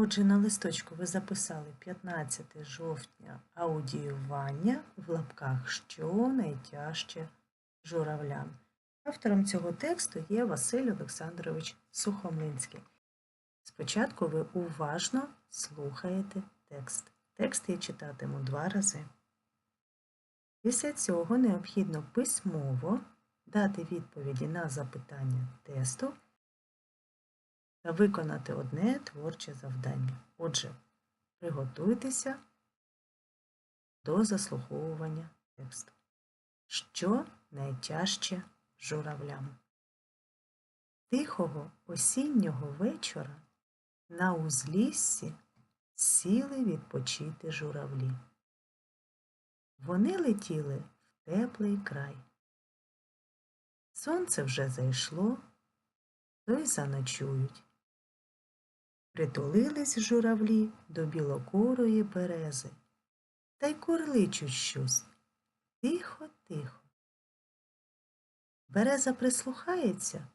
Отже, на листочку ви записали 15 жовтня аудіювання в лапках що найтяжче журавлям. Автором цього тексту є Василь Олександрович Сухомлинський. Спочатку ви уважно слухаєте текст. Текст я читатиму два рази. Після цього необхідно письмово дати відповіді на запитання тесту та виконати одне творче завдання. Отже, приготуйтеся до заслуховування тексту. Що найтяжче журавлям? Тихого осіннього вечора на узліссі сіли відпочити журавлі. Вони летіли в теплий край. Сонце вже зайшло, то й заночують. Притулились журавлі до білокурої берези та й курличуть щось. Тихо, тихо. Береза прислухається,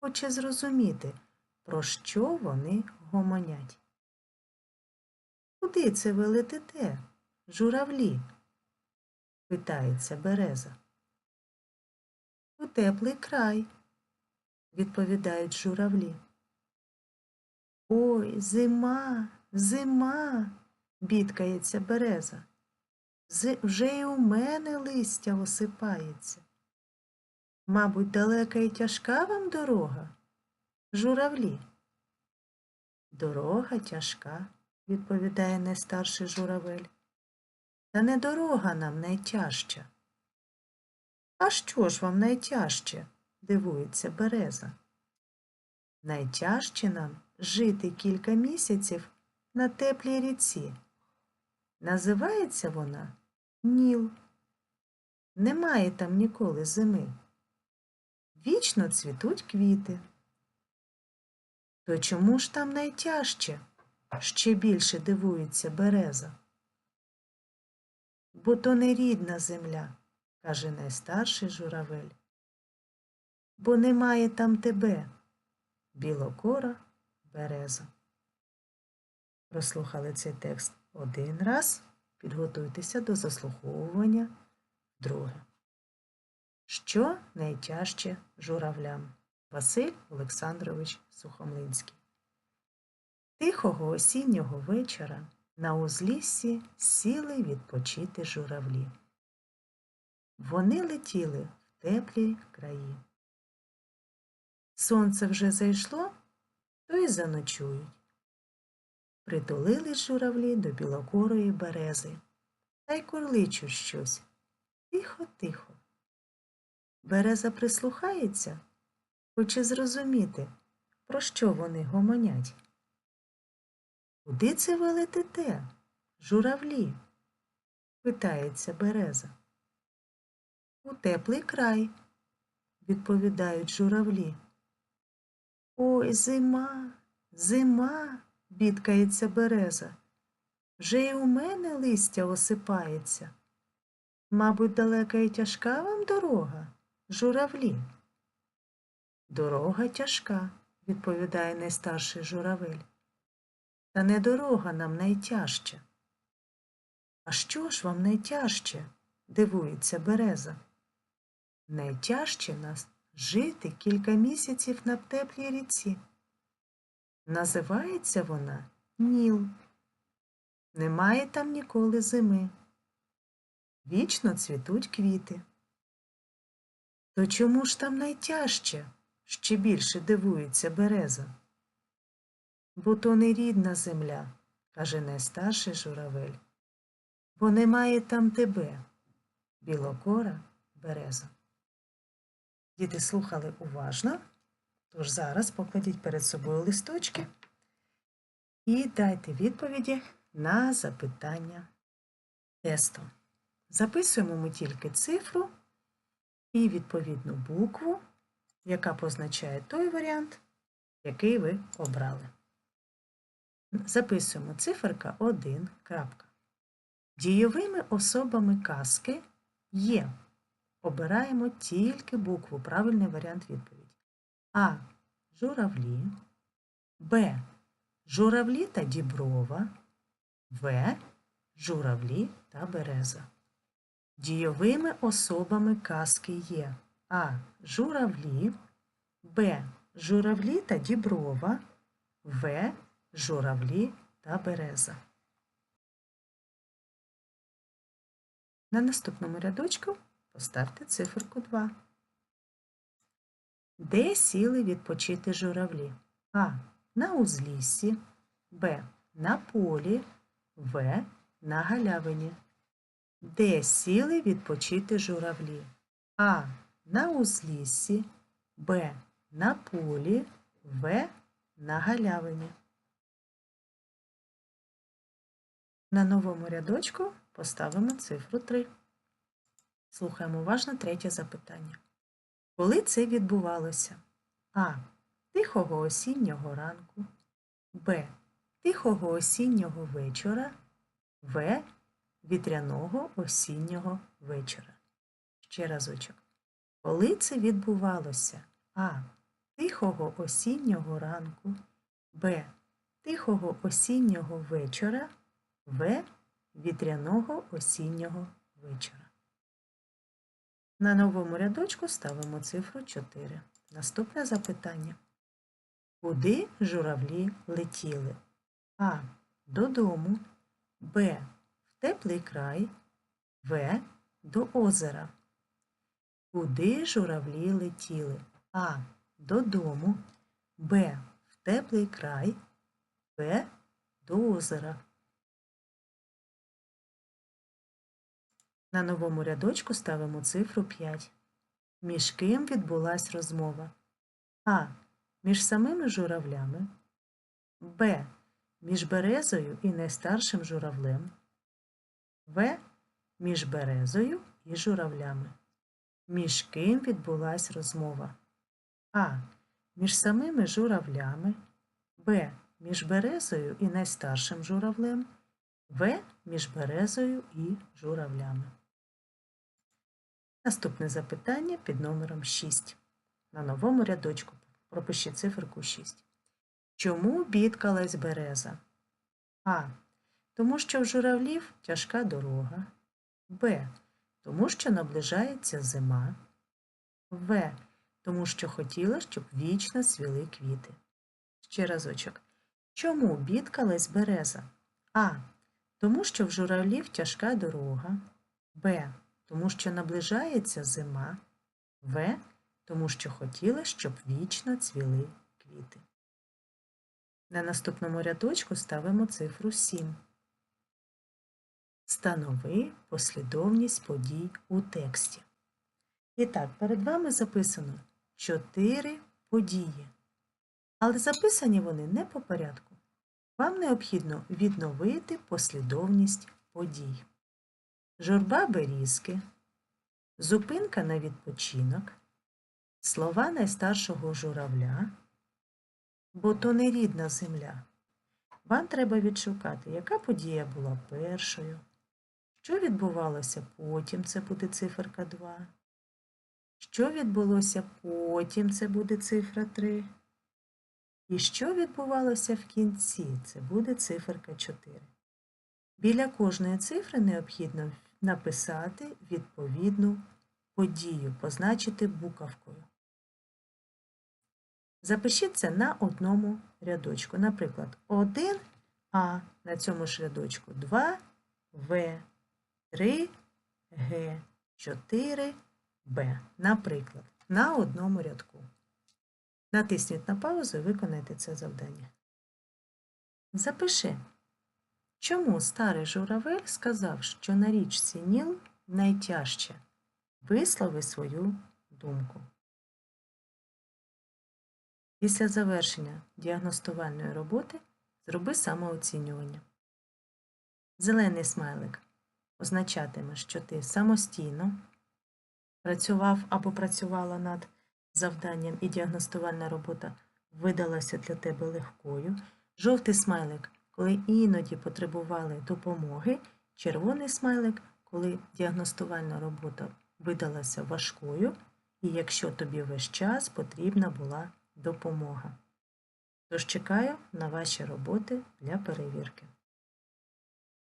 хоче зрозуміти, про що вони гомонять. Куди це ви летите, журавлі? питається береза. У теплий край, відповідають журавлі. Ой, зима, зима, бідкається береза. З- Вже й у мене листя осипається. Мабуть, далека і тяжка вам дорога? Журавлі. Дорога тяжка, відповідає найстарший журавель. Та не дорога нам найтяжча. А що ж вам найтяжче? дивується береза. Найтяжче нам жити кілька місяців на теплій ріці. Називається вона Ніл. Немає там ніколи зими. Вічно цвітуть квіти. То чому ж там найтяжче? Ще більше дивується береза. Бо то не рідна земля, каже найстарший журавель. Бо немає там тебе, білокора береза. Прослухали цей текст один раз, підготуйтеся до заслуховування друге. Що найтяжче журавлям? Василь Олександрович Сухомлинський. Тихого осіннього вечора на узліссі сіли відпочити журавлі. Вони летіли в теплі краї. Сонце вже зайшло, то й заночують. Притулились журавлі до білокорої берези та й курличуть щось. Тихо, тихо. Береза прислухається, хоче зрозуміти, про що вони гомонять. Куди це ви летите, журавлі? питається береза. У теплий край, відповідають журавлі. Ой, зима, зима, бідкається береза. Вже й у мене листя осипається. Мабуть, далека і тяжка вам дорога, журавлі. Дорога тяжка, відповідає найстарший журавель. Та не дорога нам найтяжча. А що ж вам найтяжче? дивується береза. Найтяжче нас жити кілька місяців на теплій ріці. Називається вона Ніл. Немає там ніколи зими. Вічно цвітуть квіти. То чому ж там найтяжче? ще більше дивується береза. Бо то не рідна земля, каже найстарший журавель, бо немає там тебе, білокора береза. Діти слухали уважно, тож зараз покладіть перед собою листочки і дайте відповіді на запитання тесту. Записуємо ми тільки цифру і відповідну букву, яка позначає той варіант, який ви обрали. Записуємо циферка 1. крапка. Дійовими особами казки є. Обираємо тільки букву, правильний варіант відповіді. А. Журавлі, Б. Журавлі та діброва. В. Журавлі та береза. Дійовими особами казки є А. Журавлі, Б. Журавлі та діброва, В. Журавлі та береза. На наступному рядочку поставте циферку 2. Де сіли відпочити журавлі? А. На узліссі, Б. На полі, В. На галявині. Де сіли відпочити журавлі? А. На узліссі, Б. На полі, В. На галявині. На новому рядочку поставимо цифру 3. Слухаємо уважно третє запитання. Коли це відбувалося? А. Тихого осіннього ранку, Б. Тихого осіннього вечора, В. Вітряного осіннього вечора. Ще разочок. Коли це відбувалося? А. Тихого осіннього ранку, Б. Тихого осіннього вечора, В. Вітряного осіннього вечора. На новому рядочку ставимо цифру 4. Наступне запитання. Куди журавлі летіли? А. Додому, Б. В теплий край, В. До озера. Куди журавлі летіли? А. Додому, Б. В теплий край, В. До озера. На новому рядочку ставимо цифру 5. Між ким відбулась розмова? А. Між самими журавлями, Б. Між березою і найстаршим журавлем, В. Між березою і журавлями. Між ким відбулась розмова? А. Між самими журавлями, Б. Між березою і найстаршим журавлем, В. Між березою і журавлями. Наступне запитання під номером 6. На новому рядочку пропиши циферку 6. Чому бідкалась береза? А. Тому що в журавлів тяжка дорога. Б. Тому що наближається зима. В. Тому що хотіла, щоб вічно цвіли квіти. Ще разочок. Чому бідкалась береза? А. Тому що в журавлів тяжка дорога. Б. Тому що наближається зима. В. Тому що хотіла, щоб вічно цвіли квіти. На наступному рядочку ставимо цифру 7. Станови послідовність подій у тексті. І так, перед вами записано 4 події. Але записані вони не по порядку. Вам необхідно відновити послідовність подій. Журба берізки, зупинка на відпочинок, слова найстаршого журавля, бо то не рідна земля. Вам треба відшукати, яка подія була першою, що відбувалося потім, це буде циферка 2. Що відбулося потім, це буде цифра 3. І що відбувалося в кінці, це буде циферка 4. Біля кожної цифри необхідно написати відповідну подію, позначити буковкою. Запишіть це на одному рядочку. Наприклад, 1А на цьому ж рядочку 2В, 3Г, 4Б. Наприклад, на одному рядку. Натисніть на паузу і виконайте це завдання. Запиши. Чому старий журавель сказав, що на річці Ніл найтяжче? Вислови свою думку. Після завершення діагностувальної роботи зроби самооцінювання. Зелений смайлик означатиме, що ти самостійно працював або працювала над завданням і діагностувальна робота видалася для тебе легкою. Жовтий смайлик коли іноді потребували допомоги, червоний смайлик, коли діагностувальна робота видалася важкою, і якщо тобі весь час потрібна була допомога. Тож чекаю на ваші роботи для перевірки.